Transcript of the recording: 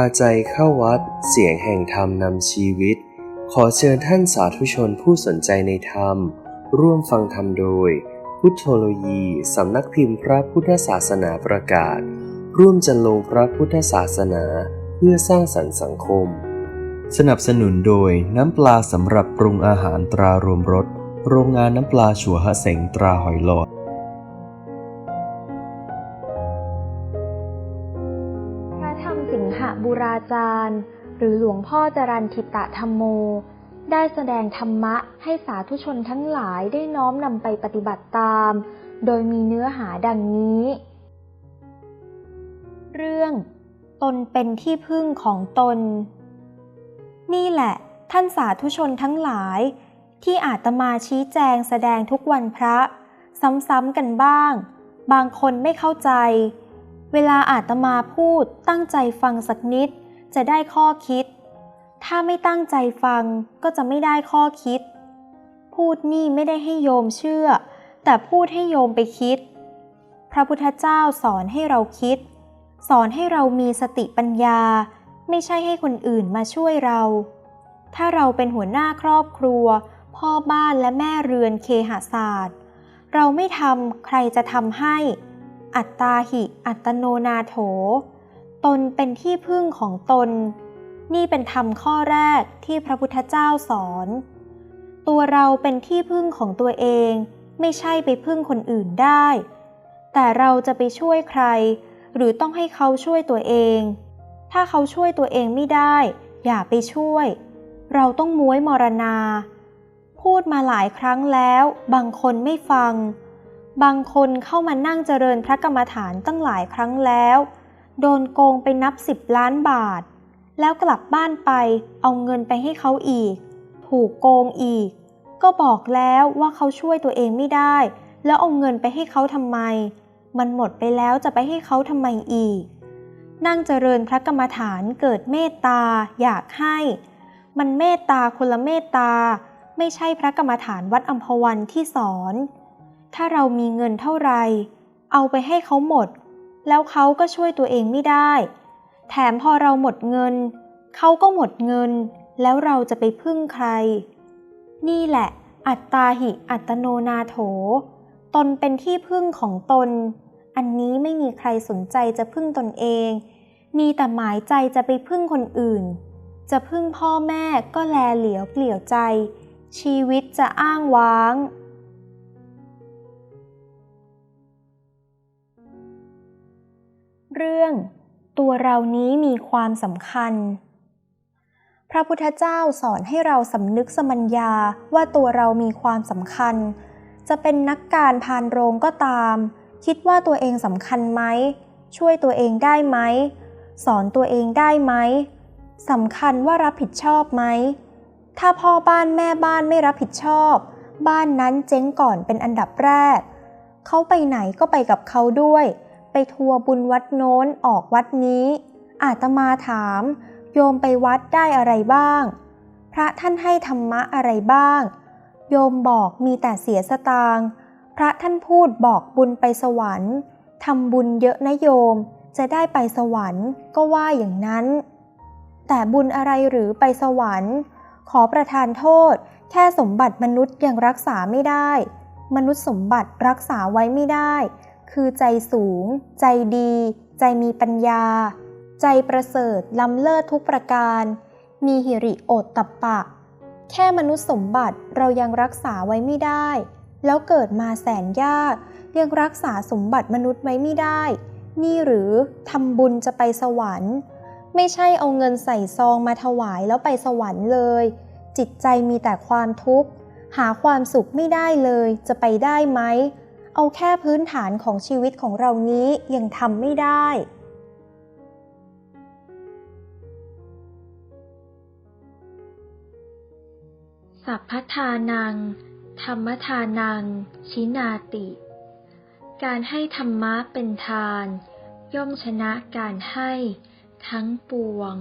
าใจเข้าวัด เสียงแห่งธรรมนำชีวิต ขอเชิญท่านสาธุชนผู้สนใจในธรรม ร่วมฟังธรรมโดย พุทธโลยีสำนักพิมพ์พระพุทธศาสนาประกาศ ร่วมจันลงพระพุทธศาสนาเพื่อสร้างสรรค์สังคม สนับสนุนโดยน้ำปลาสำหรับปรุงอาหารตรารวมรสโรงงานน้ำปลาชัวฮะเสงตราหอยหลอด บุราจารย์ หรือหลวงพ่อจรันทิตะธรรมโม ได้แสดงธรรมะให้สาธุชนทั้งหลายได้น้อมนำไปปฏิบัติตาม โดยมีเนื้อหาดังนี้ เรื่อง ตนเป็นที่พึ่งของตน นี่แหละ ท่านสาธุชนทั้งหลาย ที่อาตมาชี้แจงแสดงทุกวันพระ ซ้ำๆกันบ้าง บางคนไม่เข้าใจ เวลาอาตมาพูดตั้งใจฟังสักนิด จะได้ข้อคิด ถ้าไม่ตั้งใจฟังก็จะไม่ได้ข้อคิด พูดนี่ไม่ได้ให้โยมเชื่อ แต่พูดให้โยมไปคิด พระพุทธเจ้าสอนให้เราคิด สอนให้เรามีสติปัญญา ไม่ใช่ให้คนอื่นมาช่วยเรา ถ้าเราเป็นหัวหน้าครอบครัว พ่อบ้านและแม่เรือนเคหศาสตร์ เราไม่ทำใครจะทำให้ อัตตาหิ อัตโนนาโถ ตนเป็นที่พึ่งของตน นี่เป็นธรรมข้อแรกที่พระพุทธเจ้าสอน ตัวเราเป็นที่พึ่งของตัวเอง ไม่ใช่ไปพึ่งคนอื่นได้ แต่เราจะไปช่วยใคร หรือต้องให้เขาช่วยตัวเอง ถ้าเขาช่วยตัวเองไม่ได้ อย่าไปช่วย เราต้องม้วยมรณา พูดมาหลายครั้งแล้ว บางคนไม่ฟัง บางคนเข้ามานั่งเจริญพระกรรมฐานตั้งหลายครั้งแล้ว โดนโกงไปนับสิบล้านบาท แล้วกลับบ้านไปเอาเงินไปให้เขาอีก ถูกโกงอีก ก็บอกแล้วว่าเขาช่วยตัวเองไม่ได้ แล้วเอาเงินไปให้เขาทำไม มันหมดไปแล้วจะไปให้เขาทำไมอีก นั่งเจริญพระกรรมฐานเกิดเมตตาอยากให้ มันเมตตาคนละเมตตา ไม่ใช่พระกรรมฐานวัดอัมพวันที่สอน ถ้าเรามีเงินเท่าไหร่เอาไปให้เขาหมด แล้วเขาก็ช่วยตัวเองไม่ได้ แถมพอเราหมดเงิน เขาก็หมดเงิน แล้วเราจะไปพึ่งใคร นี่แหละ อัตตาหิอัตโนนาโถ ตนเป็นที่พึ่งของตน อันนี้ไม่มีใครสนใจจะพึ่งตนเอง มีแต่หมายใจจะไปพึ่งคนอื่น จะพึ่งพ่อแม่ก็แลเหลียวเปลี่ยวใจ ชีวิตจะอ้างว้าง เรื่อง ตัวเรานี้มีความสำคัญ พระพุทธเจ้าสอนให้เราสำนึกสมัญญาว่าตัวเรามีความสำคัญ จะเป็นนักการพานโรงก็ตาม คิดว่าตัวเองสำคัญไหม ช่วยตัวเองได้ไหม สอนตัวเองได้ไหมสำคัญว่ารับผิดชอบไหม ถ้าพ่อบ้านแม่บ้านไม่รับผิดชอบ บ้านนั้นเจ๊งก่อนเป็นอันดับแรก เขาไปไหนก็ไปกับเขาด้วย ไปทัวร์บุญวัดโน้นออกวัดนี้ อาตมาถาม โยมไปวัดได้อะไรบ้าง พระท่านให้ธรรมะอะไรบ้าง โยมบอกมีแต่เสียสตางค์พระท่านพูดบอกบุญไปสวรรค์ทำบุญเยอะนะโยม จะได้ไปสวรรค์ก็ว่าอย่างนั้น แต่บุญอะไรหรือไปสวรรค์ ขอประทานโทษ แค่สมบัติมนุษย์ยังรักษาไม่ได้ มนุษย์สมบัติรักษาไว้ไม่ได้ คือใจสูง ใจดี ใจมีปัญญา ใจประเสริฐล้ำเลิศทุกประการ มีหิริโอตตัปปะ แค่มนุษย์สมบัติเรายังรักษาไว้ไม่ได้ แล้วเกิดมาแสนยาก ยังรักษาสมบัติมนุษย์ไว้ไม่ได้ นี่หรือทำบุญจะไปสวรรค์ ไม่ใช่เอาเงินใส่ซองมาถวายแล้วไปสวรรค์เลย จิตใจมีแต่ความทุกข์ หาความสุขไม่ได้เลยจะไปได้ไหม เอาแค่พื้นฐานของชีวิตของเรานี้ยังทำไม่ได้ สัพพทานัง ธรรมทานัง ชินาติ การให้ธรรมะเป็นทาน ย่อมชนะการให้ทั้งปวง